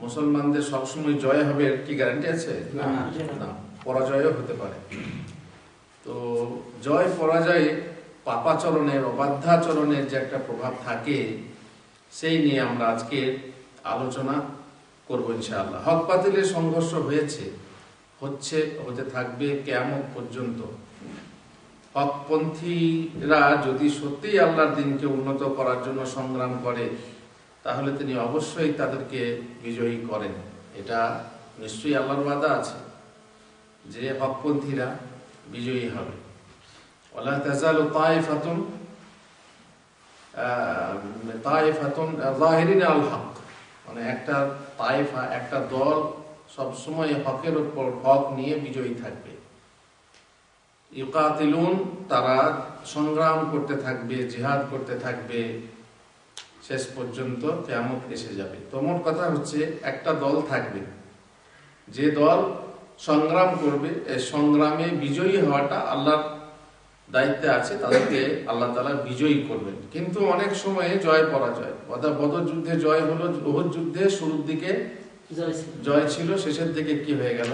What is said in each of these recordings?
মুসলমানদের সবসময় জয় হবে এর কি গ্যারান্টি আছে? না। পরাজয়ও হতে পারে। তো জয় পরাজয়ে পাপাচরণের অবাধ্যাচরণের যে একটা প্রভাব থাকে সেই নিয়ে আমরা আজকে আলোচনা করব ইনশাআল্লাহ। হক বাতিলের সংঘর্ষ হয়েছে হচ্ছে হতে থাকবে কেমন পর্যন্ত। হকপন্থীরা যদি সত্যিই আল্লাহর দিনকে উন্নত করার জন্য সংগ্রাম করে তাহলে তিনি অবশ্যই তাদেরকে বিজয়ী করেন। এটা নিশ্চয়ই আল্লাহর বাদা আছে যে হকপন্থীরা বিজয়ী হবে। ওলা তাজালু তাইফাতুন আহ, তাইফাতুন যাহিরিন আল হক। মানে একটা তাইফা একটা দল সবসময় হকের উপর হক নিয়ে বিজয়ী থাকবে। ইউকাতিলুন তারা সংগ্রাম করতে থাকবে জিহাদ করতে থাকবে। শেষ পর্যন্ত কেমন এসে যাবে। তো মোট কথা হচ্ছে একটা দল থাকবে। যে দল সংগ্রাম করবে এই সংগ্রামে বিজয়ী হওয়াটা আল্লাহর দায়িত্বে আছে তাদেরকে আল্লাহ তালা বিজয়ী করবেন। কিন্তু অনেক সময়ে জয় পরাজয়। অর্থাৎ বদর যুদ্ধে জয় হলো ওহদ যুদ্ধে শুরুর দিকে জয় ছিল। শেষের দিকে কি হয়ে গেল?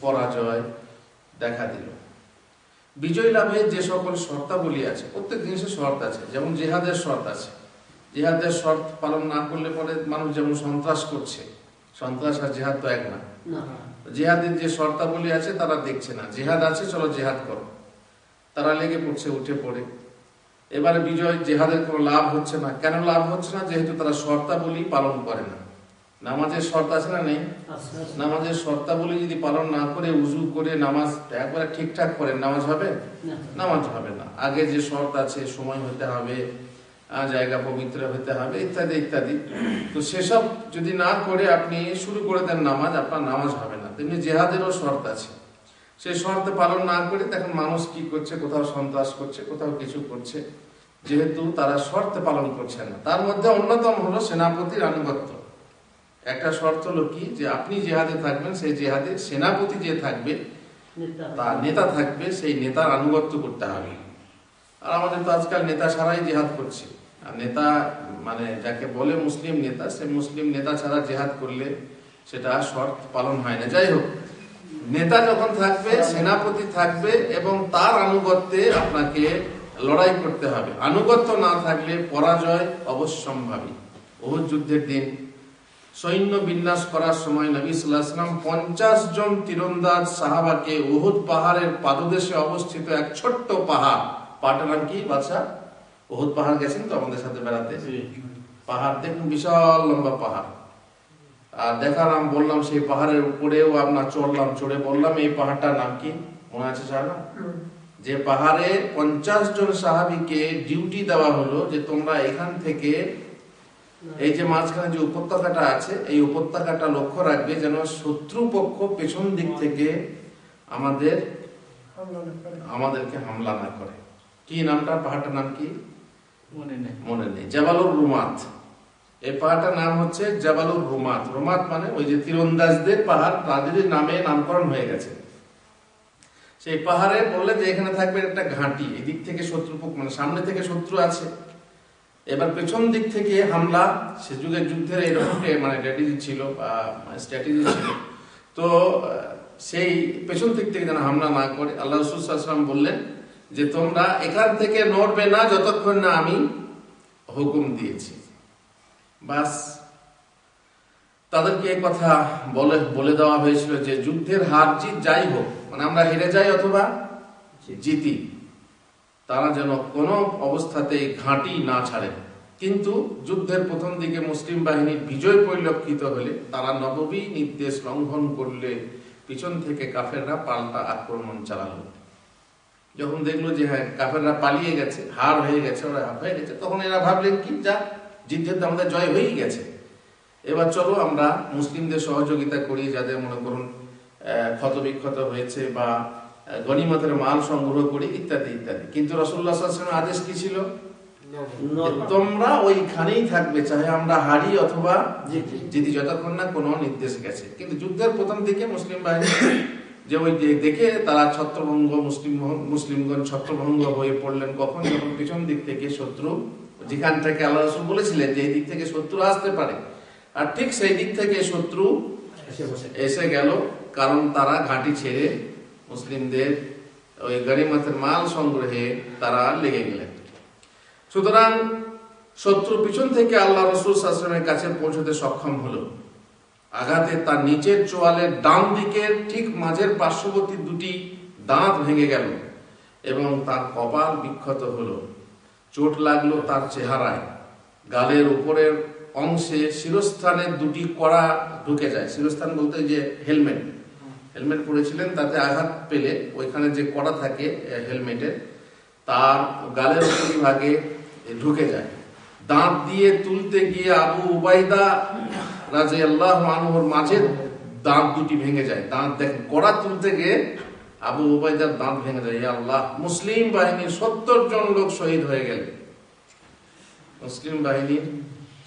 পরাজয় দেখা দিল। বিজয় লাভের যে সকল শর্তাবলী আছে প্রত্যেক জিনিসের শর্ত আছে যেমন জেহাদের শর্ত আছে। জেহাদের শর্ত পালন না করলে পরে মানুষ যেমন সন্ত্রাস করছে সন্ত্রাস আর জেহাদ তো এক না। জেহাদের যে শর্তাবলী আছে তারা দেখছে না। জেহাদ আছে চলো জেহাদ করো। তারা লেগে পড়ছে উঠে পড়ে। এবারে বিজয় জেহাদের কোনো লাভ হচ্ছে না। কেন লাভ হচ্ছে না? যেহেতু তারা শর্তাবলী পালন করে না। নামাজের শর্ত আছে না নেই? নামাজের শর্তাবলী যদি পালন না করে উজু করে নামাজ একবারে ঠিকঠাক করেন নামাজ হবে? নামাজ হবে না। আগে যে শর্ত আছে সময় হতে হবে জায়গা পবিত্র হতে হবে ইত্যাদি ইত্যাদি। তো সেসব যদি না করে আপনি শুরু করে দেন নামাজ আপনার নামাজ হবে না। তেমনি জেহাদেরও শর্ত আছে। সেই শর্ত পালন না করে দেখেন মানুষ কি করছে কোথাও সন্ত্রাস করছে কোথাও কিছু করছে। যেহেতু তারা শর্ত পালন করছে না। তার মধ্যে অন্যতম হলো সেনাপতির আনুগত্য। একটা শর্ত হলো কি? যে আপনি জেহাদে থাকবেন সেই জেহাদে সেনাপতি যে থাকবে তার নেতা থাকবে সেই নেতার আনুগত্য করতে হবে। আর আমাদের তো আজকাল নেতা ছাড়াই জেহাদ করছে। আর নেতা মানে যাকে বলে মুসলিম নেতা, সে মুসলিম নেতা ছাড়া জেহাদ করলে সেটা শর্ত পালন হয় না। যাই হোক, নেতা যখন থাকবে, সেনাপতি থাকবে এবং তার আনুগত্যে আপনাকে লড়াই করতে হবে। আনুগত্য না থাকলে পরাজয় অবশ্যম্ভাবী। বহু যুদ্ধের দিন, সৈন্য বিন্যাস করার সময় নবী সাল্লাহাম পঞ্চাশ জন তীরন্দাজ সাহাবাকে উহুদ পাহাড়ের পাদদেশে অবস্থিত এক ছোট্ট পাহাড় নাম কি? বাদশাহ? উহুদ পাহাড় গেছেন তো আমাদের সাথে বেড়াতে? পাহাড় দেখুন বিশাল লম্বা পাহাড়। আর দেখালাম বললাম সেই পাহাড়ের উপরেও আপনার চড়লাম চড়ে বললাম এই পাহাড়টার নাম কি? মনে আছে সারা যে পাহাড়ে পঞ্চাশ জন সাহাবিকে ডিউটি দেওয়া হলো যে তোমরা এখান থেকে এই যে মাঝখানে যে উপত্যকাটা আছে এই উপত্যকাটা লক্ষ্য রাখবে যেন শত্রুপক্ষ পেছন দিক থেকে আমাদের আমাদেরকে হামলা না করে। কি নামটা? পাহাড়টার নাম কি? মনে নেই। মনে নেই। জাবালুর রুমাত। এই পাহাড়টার নাম হচ্ছে জাবালুর রুমাত। রুমাত মানে ওই যে তীরন্দাজদের পাহাড় তাদেরই নামে নামকরণ হয়ে গেছে। সেই পাহাড়ে বললে যে এখানে থাকবে একটা ঘাঁটি এদিক থেকে শত্রুপক্ষ মানে সামনে থেকে শত্রু আছে। এবার পেছন দিক থেকে হামলা সে যুগের যুদ্ধের এরকম মানে স্ট্র্যাটেজি ছিল বা স্ট্র্যাটেজি ছিল। তো সেই পেছন দিক থেকে যেন হামলা না করে আল্লাহ রসুলাম বললেন যে তোমরা এখান থেকে নড়বে না যতক্ষণ না আমি হুকুম দিয়েছি। বাস তাদেরকে এই কথা বলে বলে দেওয়া হয়েছিল যে যুদ্ধের হার জিত যাই হোক মানে আমরা হেরে যাই অথবা জিতি। তারা যেন কোনো অবস্থাতেই ঘাঁটি না ছাড়ে। কিন্তু যুদ্ধের প্রথম দিকে মুসলিম বাহিনীর বিজয় পরিলক্ষিত হলে তারা নববী নির্দেশ লঙ্ঘন করলে পিছন থেকে কাফেররা পাল্টা আক্রমণ চালালো। যখন দেখল যে হ্যাঁ কাফেররা পালিয়ে গেছে হার হয়ে গেছে ওরা হার হয়ে গেছে তখন এরা ভাবলেন কি যা যুদ্ধে তো আমাদের জয় হয়েই গেছে। এবার চলো আমরা মুসলিমদের সহযোগিতা করি যাদের মনে করুন আহ, ক্ষতবিক্ষত হয়েছে বা আহ, গনিমতের মাল সংগ্রহ করি ইত্যাদি ইত্যাদি। কিন্তু রসুল্লাহ সাল্লামের আদেশ কি ছিল? তোমরা ওইখানেই থাকবে চাহে আমরা হারি অথবা। জিতি যতক্ষণ না কোনো নির্দেশ গেছে। কিন্তু যুদ্ধের প্রথম দিকে মুসলিম বাহিনী যে ওই যে দেখে তারা ছত্রভঙ্গ মুসলিম মুসলিমগণ ছত্রভঙ্গ হয়ে পড়লেন কখন? যখন পিছন দিক থেকে শত্রু যেখান থেকে আল্লাহ রসুল বলেছিলেন যে এই দিক থেকে শত্রু আসতে পারে। আর ঠিক সেই দিক থেকে শত্রু এসে এসে গেল কারণ তারা ঘাঁটি ছেড়ে মুসলিমদের ওই গরিমতের মাল সংগ্রহে তারা লেগে গেলেন। সুতরাং শত্রু পিছন থেকে আল্লাহ রসুল সাসলামের কাছে পৌঁছতে সক্ষম হলো। আঘাতে তার নিচের চোয়ালের ডান দিকের ঠিক মাঝের পার্শ্ববর্তী দুটি দাঁত ভেঙে গেল এবং তার কপাল বিক্ষত হলো। চোট লাগল তার চেহারায়। গালের উপরের অংশে শিরস্থানের দুটি কড়া ঢুকে যায়। শিরস্থান বলতে যে হেলমেট। হেলমেট পরেছিলেন, তাতে আঘাত পেলে ওইখানে যে কড়া থাকে হেলমেটের, তার গালের উপরিভাগে ঢুকে যায়। দাঁত দিয়ে তুলতে গিয়ে আবু উবাইদা রাজে আল্লাহ আনহর মাঝে দাঁত দুটি ভেঙে যায়। দাঁত দেখেন কড়া তুলতে গিয়ে আবু উবাইদার দাঁত ভেঙে যায়। ইয়া আল্লাহ, মুসলিম বাহিনীর সত্তর জন লোক শহীদ হয়ে গেলেন। মুসলিম বাহিনীর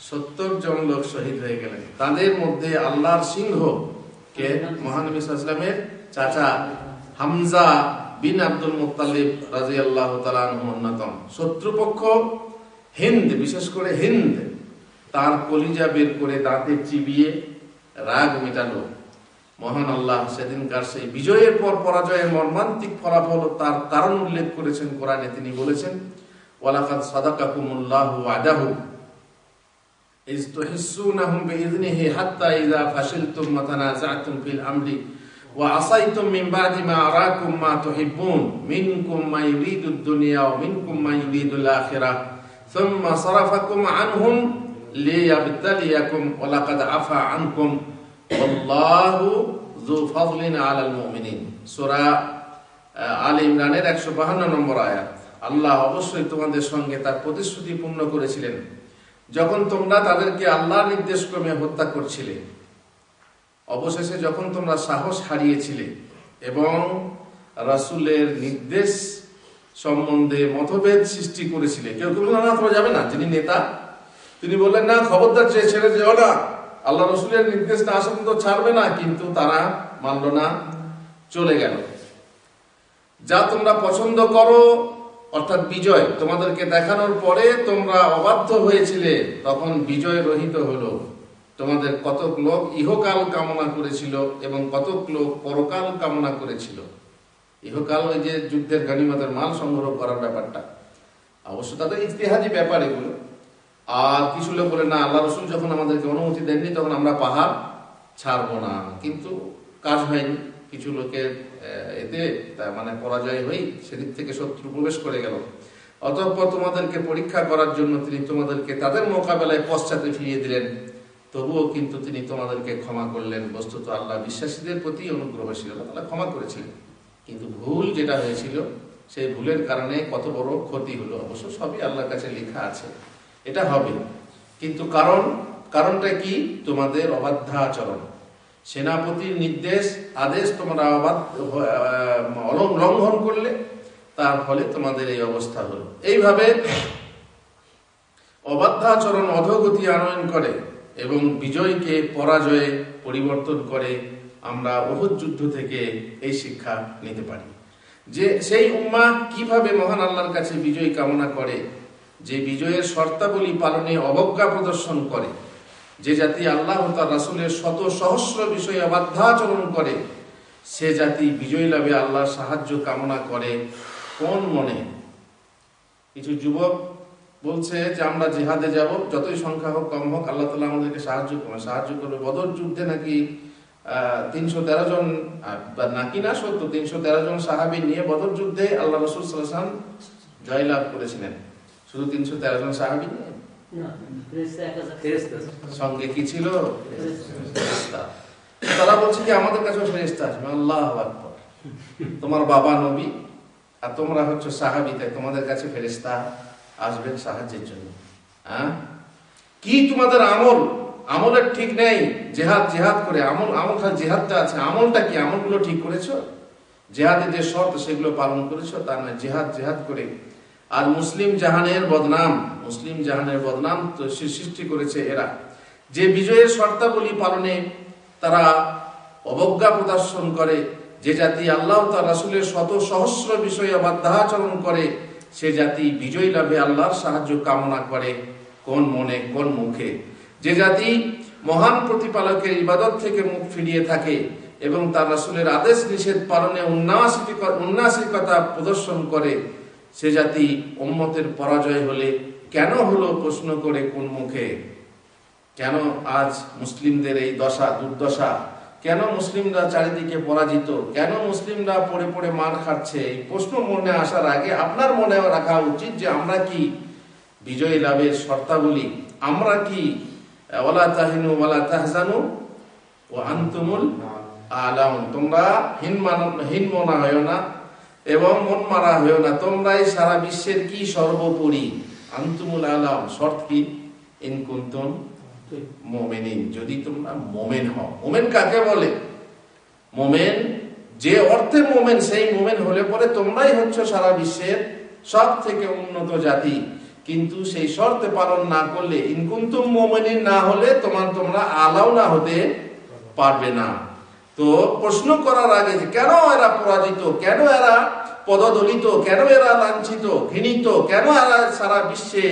সত্তর জন লোক শহীদ হয়ে গেলেন। তাদের মধ্যে আল্লাহর সিংহ কে? মহানবী সাল্লামের চাচা হামজা বিন আব্দুল মুত্তালিব রাজি আল্লাহ অন্যতম। শত্রুপক্ষ হিন্দ, বিশেষ করে হিন্দ। তার কলিজা বের করে দাঁতে চিবিয়ে রাগ মেটালো মহান আল্লাহ সেদিনকার সেই বিজয়ের পর পরাজয়ের মর্মান্তিক ফলাফল ও তার কারণ উল্লেখ করেছেন কোরআনে তিনি বলেছেন ওয়ালাকাদ সাদাকাকুমুল্লাহু আদাহু إذ تحسونهم بإذنه حتى إذا فشلتم وتنازعتم في الأمر وعصيتم من بعد ما أراكم ما تحبون منكم من يريد الدنيا ومنكم من يريد الآخرة ثم صرفكم عنهم লিয়াবতালিয়াকুম ওয়া লাকাদ আফা আনকুম আল্লাহু যু ফাযলিন আলাল মুমিনিন সূরা আলে ইমরানের 152 নম্বর আয়াত। আল্লাহ অবশ্যই তোমাদের সঙ্গে তার প্রতিশ্রুতি পূর্ণ করেছিলেন। যখন তোমরা তাদেরকে আল্লাহর নির্দেশক্রমে হত্যা করছিলে, অবশেষে যখন তোমরা সাহস হারিয়েছিলে এবং রাসুলের নির্দেশ সম্বন্ধে মতভেদ সৃষ্টি করেছিলে, কেউ কেউ না, তোমরা যাবে না, যিনি নেতা তিনি বললেন, না, খবরদার চেয়ে ছেড়ে যেও না। আল্লাহ রসুলের নির্দেশ না আসা পর্যন্ত ছাড়বে না, কিন্তু তারা মানল না, চলে গেল। যা তোমরা পছন্দ করো, অর্থাৎ বিজয়, তোমাদেরকে দেখানোর পরে তোমরা অবাধ্য হয়েছিলে, তখন বিজয় রহিত হলো। তোমাদের কতক লোক ইহকাল কামনা করেছিল এবং কতক লোক পরকাল কামনা করেছিল। ইহকাল ওই যে যুদ্ধের গানিমতের মাল সংগ্রহ করার ব্যাপারটা। অবশ্য তাদের ইতিহাদি ব্যাপার এগুলো। আর কিছু লোক বলে, না, আল্লাহ রসুল যখন আমাদেরকে অনুমতি দেননি, তখন আমরা পাহাড় ছাড়বো না। কিন্তু কাজ হয়নি। কিছু লোকের এতে মানে পরাজয় হয়েই সেদিক থেকে শত্রু প্রবেশ করে গেল। অতঃপর তোমাদেরকে পরীক্ষা করার জন্য তিনি তোমাদেরকে তাদের মোকাবেলায় পশ্চাতে ফিরিয়ে দিলেন। তবুও কিন্তু তিনি তোমাদেরকে ক্ষমা করলেন। বস্তুত আল্লাহ বিশ্বাসীদের প্রতি অনুগ্রহশীল। আল্লাহ ক্ষমা করেছিলেন। কিন্তু ভুল যেটা হয়েছিল, সেই ভুলের কারণে কত বড় ক্ষতি হলো। অবশ্য সবই আল্লাহর কাছে লেখা আছে। এটা হবে। কিন্তু কারণ কারণটা কি? তোমাদের অবাধ্য আচরণ সেনাপতির নির্দেশ আদেশ তোমরা অবাধ্য আহ, লঙ্ঘন করলে তার ফলে তোমাদের এই অবস্থা হলো। এইভাবে অবাধ্যাচরণ অধগতি আনয়ন করে এবং বিজয়কে পরাজয়ে পরিবর্তন করে আমরা অহুদ যুদ্ধ থেকে এই শিক্ষা নিতে পারি। যে সেই উম্মা কীভাবে মহান আল্লাহর কাছে বিজয় কামনা করে যে বিজয়ের শর্তাবলী পালনে অবজ্ঞা প্রদর্শন করে, যে জাতি আল্লাহ তার রাসূলের শত সহস্র বিষয়ে অবাধ্যাচরণ করে, সে জাতি বিজয় লাভে আল্লাহর সাহায্য কামনা করে কোন মনে? কিছু যুবক বলছে যে, আমরা জেহাদে যাব, যতই সংখ্যা হোক, কম হোক, আল্লাহ তালা আমাদেরকে সাহায্য করবে সাহায্য করবে বদর যুদ্ধে নাকি তিনশো তেরো জন নাকি না সত্য, তিনশো তেরো জন সাহাবি নিয়ে বদর যুদ্ধে আল্লাহ রসুল সাল্লাম জয়লাভ করেছিলেন। শুধু তিনশো তেরো জন সাহাবি। সঙ্গে কি ছিল। তারা বলছে কি আমাদের কাছেও ফেরেস্তা আসবে আল্লাহ আকবর। তোমার বাবা নবী আর তোমরা হচ্ছে সাহাবি তাই তোমাদের কাছে ফেরেস্তা আসবেন সাহায্যের জন্য। হ্যাঁ? কি তোমাদের আমল? আমলের ঠিক নেই। জেহাদ জেহাদ করে আমল আমল খালি জেহাদটা আছে। আমলটা কি? আমলগুলো ঠিক করেছ? জেহাদের যে শর্ত সেগুলো পালন করেছ? তার না জেহাদ জেহাদ করে আর মুসলিম জাহানের বদনাম, মুসলিম জাহানের বদনাম সৃষ্টি করেছে এরা। যে বিজয়ের শর্তাবলী পালনে তারা অবজ্ঞা প্রদর্শন করে, যে জাতি আল্লাহ তার রাসুলের শত সহস্র বিষয়ে বাধ্যাচরণ করে, সে জাতি বিজয় লাভে আল্লাহর সাহায্য কামনা করে কোন মনে, কোন মুখে। যে জাতি মহান প্রতিপালকের ইবাদত থেকে মুখ ফিরিয়ে থাকে এবং তার রাসুলের আদেশ নিষেধ পালনে উন্নাসিক- উন্নাসিকতা প্রদর্শন করে সে জাতি উম্মতের পরাজয় হলে কেন হলো প্রশ্ন করে কোন মুখে? কেন আজ মুসলিমদের এই দশা, দুর্দশা? কেন মুসলিমরা চারিদিকে পরাজিত? কেন মুসলিমরা পড়ে পড়ে মার খাচ্ছে? এই প্রশ্ন মনে আসার আগে আপনার মনে রাখা উচিত যে আমরা কি বিজয় লাভের শর্তাবলী? আমরা কি ওলা তাহিনু ওয়ালা তাহজানু? ও আন্তুমুল আলাম তোমরা হীন মান, হীন মনা হয়েও না এবং মন মারা হয়েও না, তোমরাই সারা বিশ্বের কি সর্বোপরি? আন্তুমুল আলাম, শর্ত কি? ইনকুন্তম মোমেনিন। যদি তোমরা মোমেন হও, মোমেন কাকে বলে? মোমেন যে অর্থে মোমেন, সেই মোমেন হলে পরে তোমরাই হচ্ছে সারা বিশ্বের সব থেকে উন্নত জাতি। কিন্তু সেই শর্তে পালন না করলে ইনকুন্তুম মোমেনিন না হলে তোমার তোমরা আলাও না হতে পারবে না। তো প্রশ্ন করার আগে যে কেন এরা পরাজিত? কেন এরা পদদলিত, কেন এরা লাঞ্ছিত, ঘৃণিত, কেন এরা সারা বিশ্বে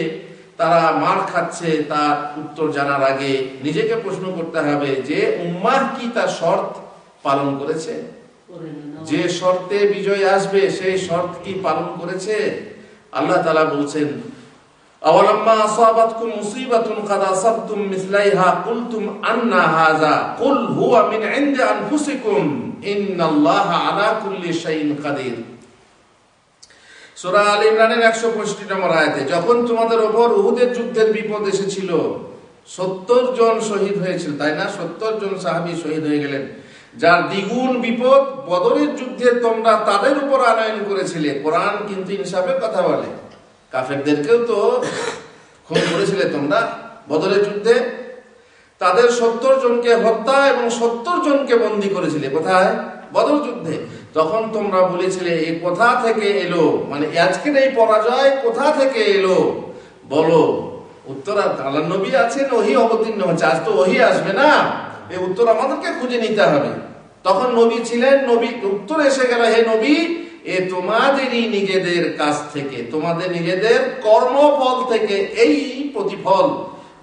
তারা মার খাচ্ছে, তার উত্তর জানার আগে নিজেকে প্রশ্ন করতে হবে, যে উম্মাহ কি তার শর্ত পালন করেছে? যে শর্তে বিজয় আসবে, সেই শর্ত কি পালন করেছে? আল্লাহ তালা বলছেন, আওয়ালাম্মা কুলতুম আন্না সূরা আল ইমরানের 165 নম্বর আয়াতে, যখন তোমাদের উপর উহুদের যুদ্ধের বিপদ এসেছিল 70 জন শহীদ হয়েছিল, তাই না? 70 জন সাহাবী শহীদ হয়ে গেলেন। যার দ্বিগুণ বিপদ বদরের যুদ্ধে তোমরা তাদের উপর আনয়ন করেছিলে। কোরআন কিন্তু ইনসাফের কথা বলে। কাফেরদেরকেও তো খুন করেছিলে তোমরা বদরের যুদ্ধে। তাদের সত্তর জনকে হত্যা এবং সত্তর জনকে বন্দী করেছিলে। কোথায়? বদর যুদ্ধে। তখন তোমরা বলেছিলে এই কোথা থেকে এলো? মানে আজকের এই পরাজয় কোথা থেকে এলো? বলো, উত্তর আল্লাহ নবী আছেন, ওহি অবতীর্ণ হচ্ছে। আজ তো ওহি আসবে না। এই উত্তর আমাদেরকে খুঁজে নিতে হবে। তখন নবী ছিলেন, নবী উত্তর এসে গেল, হে নবী, এ তোমাদেরই নিজেদের কাছ থেকে, তোমাদের নিজেদের কর্মফল থেকে এই প্রতিফল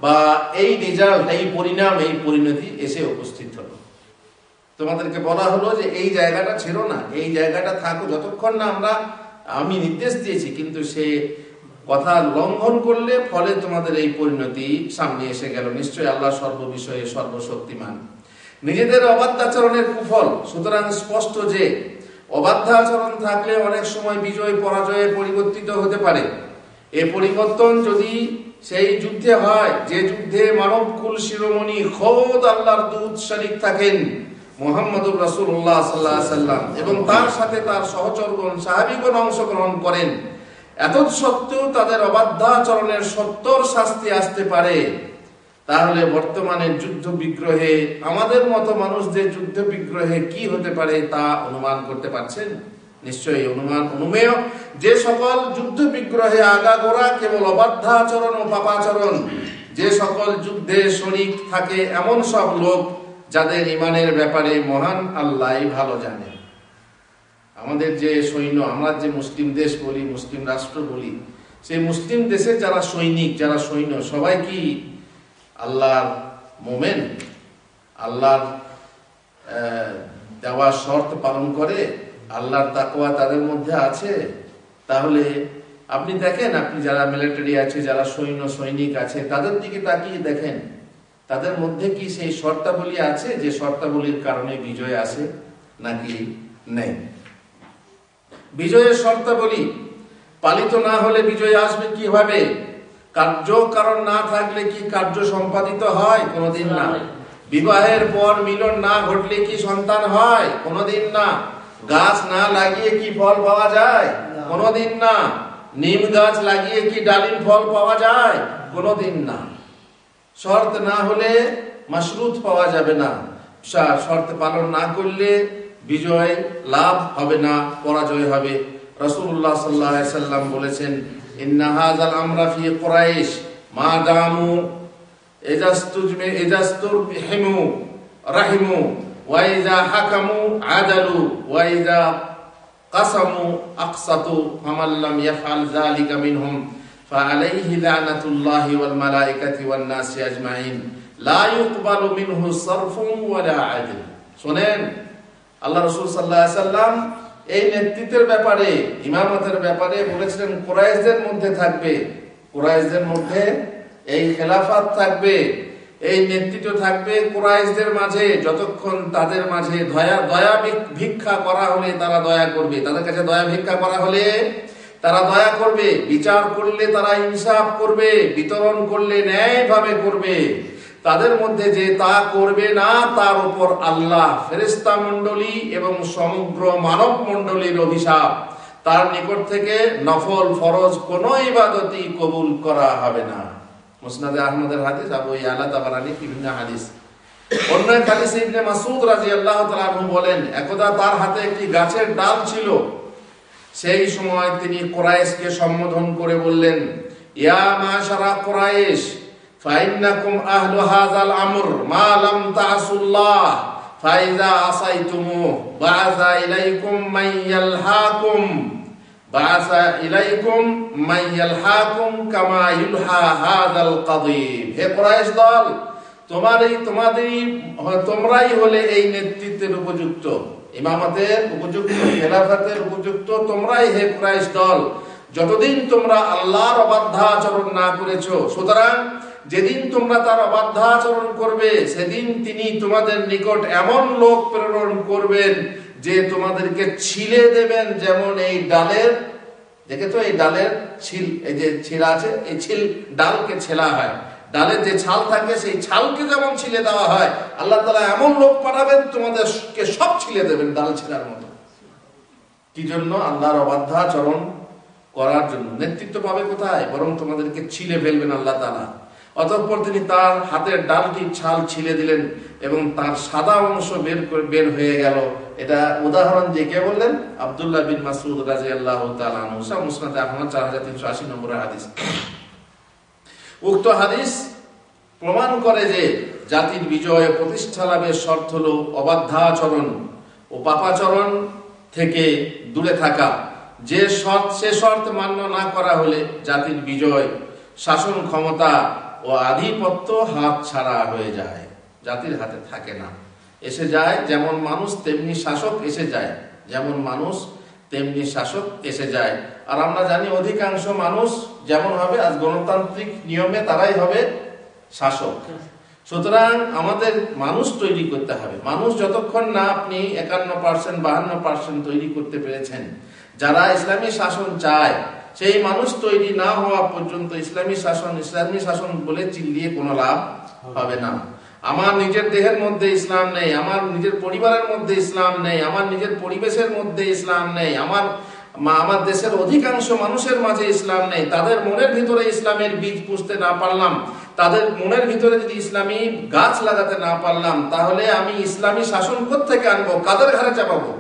বা এই রেজাল্ট এই পরিণাম, এই পরিণতি এসে উপস্থিত হলো। তোমাদেরকে বলা হলো যে এই জায়গাটা ছিল না, এই জায়গাটা থাকো। যতক্ষণ না আমরা, আমি নির্দেশ দিয়েছি, কিন্তু সে কথা লঙ্ঘন করলে ফলে তোমাদের এই পরিণতি সামনে এসে গেল। নিশ্চয়ই আল্লাহ সর্ববিষয়ে সর্বশক্তিমান। নিজেদের অবাধ্যাচরণের কুফল, সুতরাং স্পষ্ট যে অবাধ্যাচরণ থাকলে অনেক সময় বিজয়, পরাজয়ে পরিবর্তিত হতে পারে। এ পরিবর্তন যদি সেই যুদ্ধে হয়, যে যুদ্ধে মানব কুল শিরোমণি খোদ আল্লাহর দূত শালিক থাকেন মোহাম্মদুর রাসূলুল্লাহ সাল্লাল্লাহু আলাইহি সাল্লাম এবং তার সাথে তার সহচরগণ, সাহাবীগণ অংশগ্রহণ করেন। এত সত্ত্বেও তাদের অবাধ্যাচরণের সত্তর শাস্তি আসতে পারে। তাহলে বর্তমানে যুদ্ধ বিগ্রহে, আমাদের মতো মানুষদের যুদ্ধ বিগ্রহে কি হতে পারে তা অনুমান করতে পারছেন? নিশ্চয়ই অনুমান, অনুমেয়। যে সকল যুদ্ধ বিগ্রহে আগাগোড়া কেবল অবাধ্যাচরণ ও পাপাচরণ, যে সকল যুদ্ধে শরিক থাকে এমন সব লোক যাদের ইমানের ব্যাপারে মহান আল্লাহ ভালো জানে আমাদের যে সৈন্য, আমরা যে মুসলিম দেশ বলি, মুসলিম রাষ্ট্র বলি, সেই মুসলিম দেশে যারা সৈনিক, যারা সৈন্য, সবাই কি আল্লাহর মোমেন? আল্লাহর দেওয়া শর্ত পালন করে? আল্লাহর তাকোয়া তাদের মধ্যে আছে? তাহলে আপনি দেখেন, আপনি যারা মিলিটারি আছে, যারা সৈন্য, সৈনিক আছে, তাদের দিকে তাকিয়ে দেখেন। তাদের মধ্যে কি সেই শর্তাবলী আছে যে শর্তাবলীর কারণে বিজয় আসে নাকি নেই? বিজয়ের শর্তাবলী, পালিত না হলে বিজয় আসবে কীভাবে? কার্য কারণ না থাকলে কি কার্য সম্পাদিত হয়? কোনোদিন না। বিবাহের পর মিলন না ঘটলে কি সন্তান হয়? কোনোদিন না। গাছ না লাগিয়ে কি ফল পাওয়া যায়? কোনোদিন না। নিম গাছ লাগিয়ে কি ডালিম ফল পাওয়া যায়? কোনোদিন না। শর্ত না হলে মাসরুত পাওয়া যাবে না। শর্ত পালন না করলে বিজয় লাভ হবে না, পরাজয় হবে। রসুল্লাহ সাল্লাহ সাল্লাম বলেছেন ইন্নাহাজাল আমরা মা রাহিমু হাকামু আদালু فعليه لعنة الله والملائكة والناس أجمعين لا يقبل منه صرف ولا عدل শোনেন আল্লাহ রসুল সাল্লাহ সাল্লাম এই নেতৃত্বের ব্যাপারে ইমামতের ব্যাপারে বলেছিলেন কোরাইশদের মধ্যে থাকবে কোরাইশদের মধ্যে এই খেলাফাত থাকবে এই নেতৃত্ব থাকবে কোরাইশদের মাঝে যতক্ষণ তাদের মাঝে দয়া দয়া ভিক- ভিক্ষা করা হলে তারা দয়া করবে তাদের কাছে দয়া ভিক্ষা করা হলে তারা দয়া করবে, বিচার করলে তারা ইনসাফ করবে, বিতরণ করলে ন্যায়ভাবে করবে। তাদের মধ্যে যে তা করবে না, তার উপর আল্লাহ ফেরেস্তা মণ্ডলী এবং সমগ্র মানব মণ্ডলীর অভিশাপ। তার নিকট থেকে নফল ফরজ কোন ইবাদতই কবুল করা হবে না। মুসনাদে আহমদের হাদিস, আবু ইয়ালা তাবারানি, বিভিন্ন হাদিস। অন্য এক হাদিসে ইবনে মাসউদ রাদিয়াল্লাহু তাআলা আনহু বলেন, একদা তার হাতে একটি গাছের ডাল ছিল। সেই সময় তিনি কোরাইশকে সম্বোধন করে বললেন, ইয়া মাশারা কোরাইশ, ফাইন্নাকুম আহলু হাযাল আমর, মা লাম তাসুল্লাহ ফাইজা আসাইতুমু, বাআসা ইলাইকুম মান ইয়ালহাকুম, বাআসা ইলাইকুম মান ইয়ালহাকুম কামা ইউলহা হাযাল কাদীব। হে কোরাইশ দল, তোমারই, তোমাদেরই, তোমরাই হলে এই নেতৃত্বের উপযুক্ত। ইমামতের উপযুক্ত, খেলাফাতের উপযুক্ত, তোমরাই হে কুরাইশ দল। যতদিন তোমরা আল্লাহর অবাধ্যাচরণ না করেছ, সুতরাং যেদিন তোমরা তার অবাধ্যাচরণ করবে, সেদিন তিনি তোমাদের নিকট এমন লোক প্রেরণ করবেন যে তোমাদেরকে ছিলে দেবেন যেমন এই ডালের দেখে তো এই ডালের ছিল, এই যে ছিলা আছে, এই ছিল ডালকে ছেলা হয়। ডালের যে ছাল থাকে, সেই ছালকে যেমন ছিলে দেওয়া হয়, আল্লাহ তালা এমন লোক পাঠাবেন তোমাদেরকে সব ছিলে দেবেন ডাল ছিলার মতো। কি জন্য? আল্লাহর অবাধ্যাচরণ করার জন্য। নেতৃত্ব পাবে কোথায়? বরং তোমাদেরকে ছিলে ফেলবেন আল্লাহ তালা অতঃপর তিনি তার হাতের ডালটি ছাল ছিলে দিলেন এবং তার সাদা অংশ বের করে বের হয়ে গেল। এটা উদাহরণ দিয়ে কে বললেন? আব্দুল্লাহ বিন মাসুদ রাজি আল্লাহ তালা মুসা মুসনাদ আহমদ চার হাজার তিনশো আশি নম্বরের হাদিস। উক্ত হাদিস প্রমাণ করে যে জাতির বিজয় প্রতিষ্ঠা লাভের শর্ত হল অবাধ্যাচরণ ও পাপাচরণ থেকে দূরে থাকা। যে শর্ত, সে শর্ত মান্য না করা হলে জাতির বিজয়, শাসন ক্ষমতা ও আধিপত্য হাত ছাড়া হয়ে যায়। জাতির হাতে থাকে না। এসে যায় যেমন মানুষ, তেমনি শাসক এসে যায় যেমন মানুষ তেমনি শাসক এসে যায়। আর আমরা জানি অধিকাংশ মানুষ যেমন হবে, আজ গণতান্ত্রিক নিয়মে তারাই হবে শাসক। সুতরাং আমাদের মানুষ তৈরি করতে হবে। মানুষ যতক্ষণ না আপনি একান্ন পার্সেন্ট, বাহান্ন পার্সেন্ট তৈরি করতে পেরেছেন, যারা ইসলামী শাসন চায়, সেই মানুষ তৈরি না হওয়া পর্যন্ত ইসলামী শাসন ইসলামী শাসন বলে চিল্লিয়ে কোনো লাভ হবে না। আমার নিজের দেহের মধ্যে ইসলাম নেই, আমার নিজের পরিবারের মধ্যে ইসলাম নেই, আমার নিজের পরিবেশের মধ্যে ইসলাম নেই, আমার আমার দেশের অধিকাংশ মানুষের মাঝে ইসলাম নেই। তাদের মনের ভিতরে ইসলামের বীজ পুষতে না পারলাম, তাদের মনের ভিতরে যদি ইসলামী গাছ লাগাতে না পারলাম, তাহলে আমি ইসলামী শাসন থেকে আনব, কাদের ঘরে চাপাবো?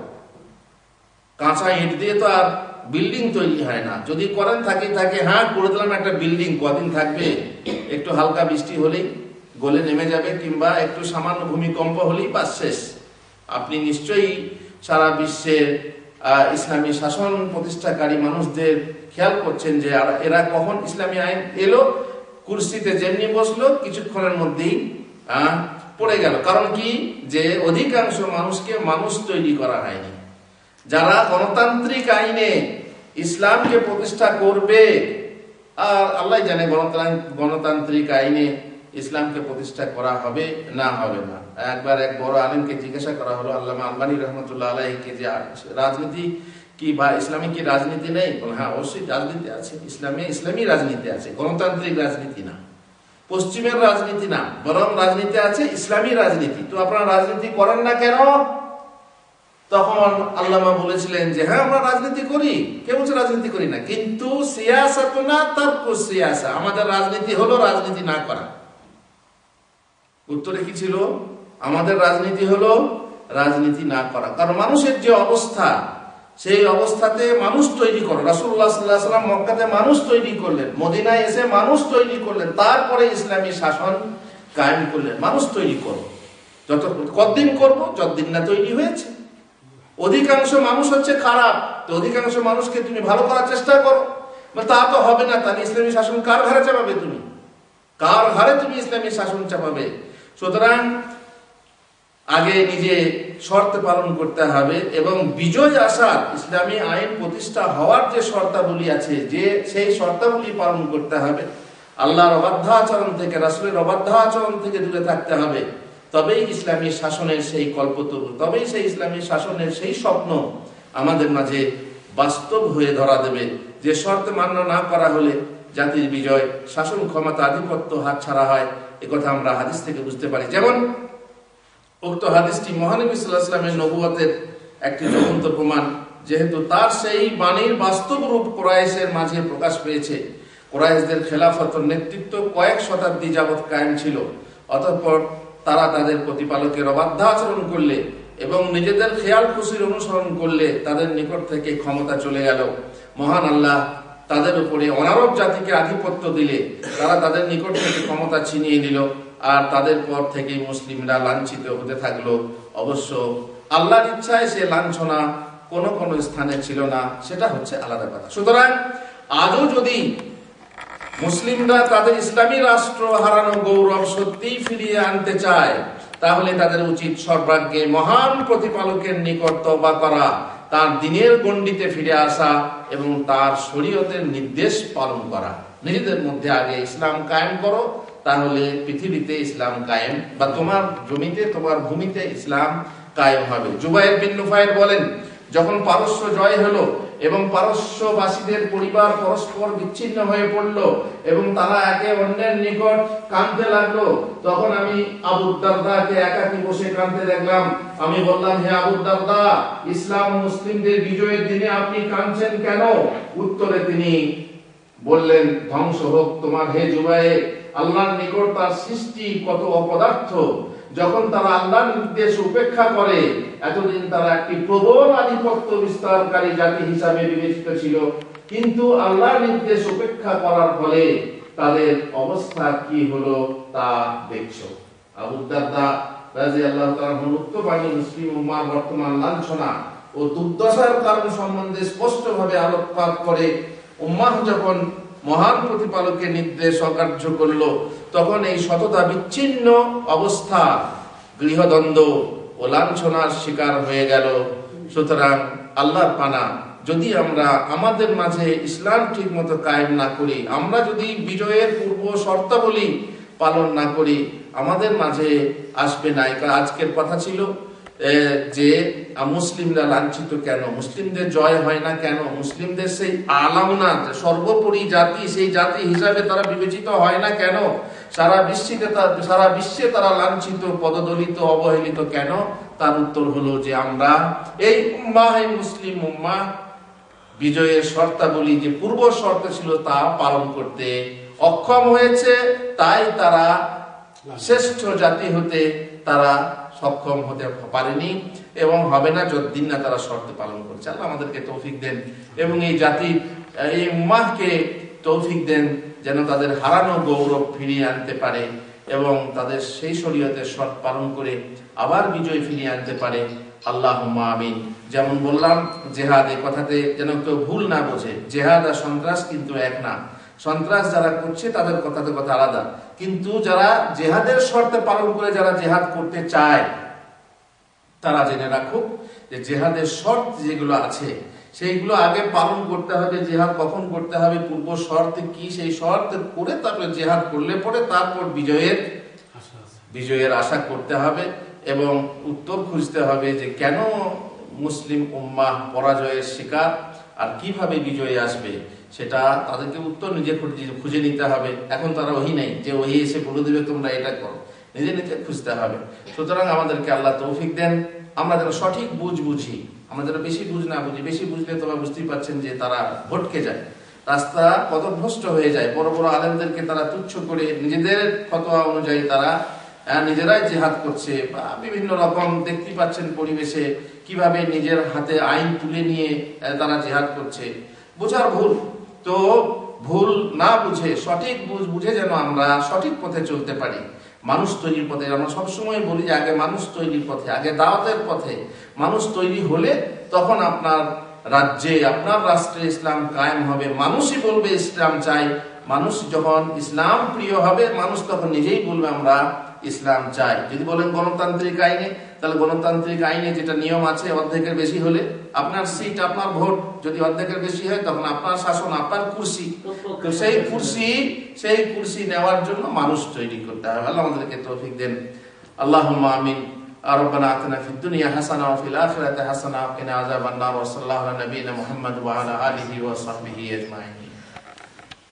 কাঁচা ইট দিয়ে তো আর বিল্ডিং তৈরি হয় না। যদি করেন থাকে থাকে হ্যাঁ করে দিলাম একটা বিল্ডিং, কদিন থাকবে? একটু হালকা বৃষ্টি হলেই গলে নেমে যাবে কিংবা একটু সামান্য ভূমিকম্প হলেই বা শেষ। আপনি নিশ্চয়ই সারা বিশ্বের ইসলামী শাসন প্রতিষ্ঠাকারী মানুষদের খেয়াল করছেন যে এরা কখন ইসলামী আইন এলো, কুর্সিতে যেমনি বসল, কিছুক্ষণের মধ্যেই পড়ে গেল। কারণ কি? যে অধিকাংশ মানুষকে মানুষ তৈরি করা হয়নি। যারা গণতান্ত্রিক আইনে ইসলামকে প্রতিষ্ঠা করবে, আর আল্লাহ জানে গণতান্ত্রিক আইনে ইসলামকে প্রতিষ্ঠা করা হবে, না হবে না। একবার এক বড় আলিমকে জিজ্ঞাসা করা হলো, আল্লামা আলবানী রহমতুল্লাহ আলাইকে যে রাজনীতি কি বা ইসলামী কি রাজনীতি নেই? হ্যাঁ অবশ্যই রাজনীতি আছে। ইসলামে ইসলামী রাজনীতি আছে, গণতান্ত্রিক রাজনীতি না। পশ্চিমের রাজনীতি না, বরং রাজনীতি আছে, ইসলামী রাজনীতি। তো আপনারা রাজনীতি করেন না কেন? তখন আল্লামা বলেছিলেন যে হ্যাঁ আমরা রাজনীতি করি। কে বলছে রাজনীতি করি না? কিন্তু সিয়াসা তো না তার সিয়াসা। আমাদের রাজনীতি হলো রাজনীতি না করা। উত্তরে কি ছিল? আমাদের রাজনীতি হলো রাজনীতি না করা। কারণ মানুষের যে অবস্থা, সেই অবস্থাতে মানুষ তৈরি করো। রাসুল্লাহ মক্কাতে মানুষ তৈরি করলেন, মদিনায় এসে মানুষ তৈরি করলেন, তারপরে ইসলামী শাসন কায়েম করলেন। মানুষ তৈরি করো। যত কতদিন করব, যতদিন না তৈরি হয়েছে। অধিকাংশ মানুষ হচ্ছে খারাপ। তো অধিকাংশ মানুষকে তুমি ভালো করার চেষ্টা করো। তা তো হবে না। তাহলে ইসলামী শাসন কার ঘরে চাপাবে তুমি? কার ঘরে তুমি ইসলামী শাসন চাপাবে? সুতরাং আগে নিজে শর্ত পালন করতে হবে এবং বিজয় আসার ইসলামী আইন প্রতিষ্ঠা হওয়ার যে শর্তাবলী আছে, যে সেই শর্তাবলী পালন করতে হবে। আল্লাহর অবাধ্যাচরণ থেকে, রাসুলের অবাধ্যাচরণ থেকে দূরে থাকতে হবে। তবেই ইসলামী শাসনের সেই কল্পতরু, তবেই সেই ইসলামী শাসনের সেই স্বপ্ন আমাদের মাঝে বাস্তব হয়ে ধরা দেবে। যে শর্ত মান্য না করা হলে জাতির বিজয়, শাসন ক্ষমতা আধিপত্য হাত ছাড়া হয়। কথা আমরা হাদিস থেকে বুঝতে পারি। যেমন, উক্ত হাদিসটি মহানবী সাল্লাহ ইসলামের নবুয়তের একটি জ্বলন্ত প্রমাণ, যেহেতু তার সেই বাণীর বাস্তব রূপ কোরাইশের মাঝে প্রকাশ পেয়েছে। কোরাইশদের খেলাফত নেতৃত্ব কয়েক শতাব্দী যাবৎ কায়েম ছিল। অতঃপর তারা তাদের প্রতিপালকের অবাধ্য আচরণ করলে এবং নিজেদের খেয়াল খুশির অনুসরণ করলে তাদের নিকট থেকে ক্ষমতা চলে গেল। মহান আল্লাহ তাদের উপরে অনারব জাতিকে আধিপত্য দিলে তারা তাদের নিকট থেকে ক্ষমতা ছিনিয়ে নিল আর তাদের পর থেকেই মুসলিমরা লাঞ্ছিত হতে থাকল। অবশ্য আল্লাহর ইচ্ছায় সে লাঞ্ছনা কোনো কোনো স্থানে ছিল না, সেটা হচ্ছে আলাদা কথা। সুতরাং আজও যদি মুসলিমরা তাদের ইসলামী রাষ্ট্র হারানো গৌরব সত্যিই ফিরিয়ে আনতে চায়, তাহলে তাদের উচিত সর্বাগ্যে মহান প্রতিপালকের নিকট তবা করা। তার দিনের গণ্ডিতে ফিরে আসা এবং তার শরীয়তের নির্দেশ পালন করা। নিজেদের মধ্যে আগে ইসলাম কায়েম করো, তাহলে পৃথিবীতে ইসলাম কায়েম বা তোমার জমিতে, তোমার ভূমিতে ইসলাম কায়েম হবে। জুবাইর বিন বলেন যখন পারস্য জয় হলো এবং পারস্যবাসীদের পরিবার পরস্পর বিচ্ছিন্ন হয়ে পড়ল এবং তারা একে অন্যের নিকট কাঁদতে লাগল, তখন আমি আবু দারদাকে একাকি বসে কাঁদতে দেখলাম। আমি বললাম, হে আবু দারদা, ইসলাম মুসলিমদের বিজয়ের দিনে আপনি কাঁদছেন কেন? উত্তরে তিনি বললেন, ধ্বংস হোক তোমার, হে জুবাইর আল্লাহর নিকট তার সৃষ্টি কত অপদার্থ। যখন তারা আল্লাহর নির্দেশ উপেক্ষা করে, এতদিন তারা একটি প্রবল আধিপত্য বিস্তারকারী জাতি হিসাবে বিবেচিত ছিল। কিন্তু আল্লাহর নির্দেশ উপেক্ষা করার ফলে তাদের অবস্থা কি হলো তা দেখছ। আবু দারদা রাদিয়াল্লাহু তাআলা উক্ত মুসলিম বর্তমান লাঞ্ছনা ও দুর্দশার কারণ সম্বন্ধে স্পষ্টভাবে আলোকপাত করে। যখন মহান প্রতিপালকের নির্দেশ অকার্য করল। তখন এই সততা বিচ্ছিন্ন অবস্থা, গৃহদ্বন্দ্ব ও লাঞ্ছনার শিকার হয়ে গেল। সুতরাং আল্লাহর পানা, যদি আমরা আমাদের মাঝে ইসলাম ঠিক মতো কায়েম না করি, আমরা যদি বিজয়ের পূর্ব শর্তাবলী পালন না করি, আমাদের মাঝে আসবে না। এটা আজকের কথা ছিল। যে মুসলিমরা লাঞ্ছিত কেন? মুসলিমদের জয় হয় না কেন? মুসলিমদের সেই আলামনা যে সর্বোপরি জাতি, সেই জাতি হিসাবে তারা বিবেচিত হয় না কেন? সারা বিশ্বে সারা বিশ্বে তারা লাঞ্ছিত, পদদলিত, অবহেলিত কেন? তার উত্তর হলো যে আমরা এই উম্মাহ মুসলিম উম্মাহ বিজয়ের শর্তাবলী যে পূর্ব শর্ত ছিল তা পালন করতে অক্ষম হয়েছে। তাই তারা শ্রেষ্ঠ জাতি হতে তারা সক্ষম হতে পারেনি এবং হবে না যতদিন না তারা শর্ত পালন করছে। আল্লাহ আমাদেরকে তৌফিক দেন এবং এই জাতি, এই উম্মাহকে তৌফিক দেন যেন তাদের হারানো গৌরব ফিরিয়ে আনতে পারে এবং তাদের সেই শরীয়তের শর্ত পালন করে আবার বিজয় ফিরিয়ে আনতে পারে। আল্লাহ আমিন। যেমন বললাম, জেহাদ এ কথাতে যেন কেউ ভুল না বোঝে। জেহাদ আর সন্ত্রাস কিন্তু এক না। সন্ত্রাস যারা করছে তাদের কথাতে কথা আলাদা। কিন্তু যারা জেহাদের শর্তে পালন করে যারা জেহাদ করতে চায় তারা জেনে রাখুক যে জেহাদের শর্ত যেগুলো আছে সেইগুলো আগে পালন করতে হবে জেহাদ কখন করতে হবে পূর্ব শর্ত কি সেই শর্ত করে তারপরে জেহাদ করলে পরে তারপর বিজয়ের বিজয়ের আশা করতে হবে এবং উত্তর খুঁজতে হবে যে কেন মুসলিম উম্মাহ পরাজয়ের শিকার আর কীভাবে বিজয়ে আসবে, সেটা তাদেরকে উত্তর নিজে খুঁজে- নিতে হবে। এখন তারা ওহি নেই, যে ওহি এসে বলে দেবে, তোমরা এটা করো। নিজে নিজে খুঁজতে হবে। সুতরাং আমাদেরকে আল্লাহ তৌফিক দেন। আমরা যেন সঠিক বুঝ বুঝি। আমরা যেন বেশি বুঝ না বুঝি, বেশি বুঝলে তোমরা বুঝতেই পারছেন যে তারা ভটকে যায়। রাস্তা পথভ্রষ্ট হয়ে যায়। বড় বড় আলেমদেরকে তারা তুচ্ছ করে নিজেদের ফতোয়া অনুযায়ী তারা নিজেরাই জেহাদ করছে বা বিভিন্ন রকম দেখতে পাচ্ছেন পরিবেশে কীভাবে নিজের হাতে আইন তুলে নিয়ে তারা জেহাদ করছে। বোঝার ভুল। তো ভুল না বুঝে, সঠিক বুঝ- যেন আমরা সঠিক পথে চলতে পারি। মানুষ তৈরির পথে, আমরা সবসময় বলি যে আগে মানুষ তৈরির পথে, আগে দাওয়াতের পথে। মানুষ তৈরি হলে তখন আপনার রাজ্যে, আপনার রাষ্ট্রে ইসলাম কায়েম হবে। মানুষই বলবে ইসলাম চাই। মানুষ যখন ইসলাম প্রিয় হবে, মানুষ তখন নিজেই বলবে আমরা ইসলাম চাই যদি বলেন গণতান্ত্রিক আইনে তাহলে গণতান্ত্রিক আইনে যেটা নিয়ম আছে অর্ধেকের বেশি হলে আপনার সিট আপনার ভোট যদি অর্ধেকের বেশি হয় তখন আপনার শাসন আপনার কুর্সি তো সেই কুর্সি সেই কুর্সি নেওয়ার জন্য মানুষ তৈরি করতে হবে আল্লাহ আমাদেরকে তৌফিক দেন আল্লাহ আমিন ربنا آتنا في الدنيا حسنة وفي الآخرة حسنة وقنا عذاب النار وصلى الله على نبينا محمد وعلى آله وصحبه أجمعين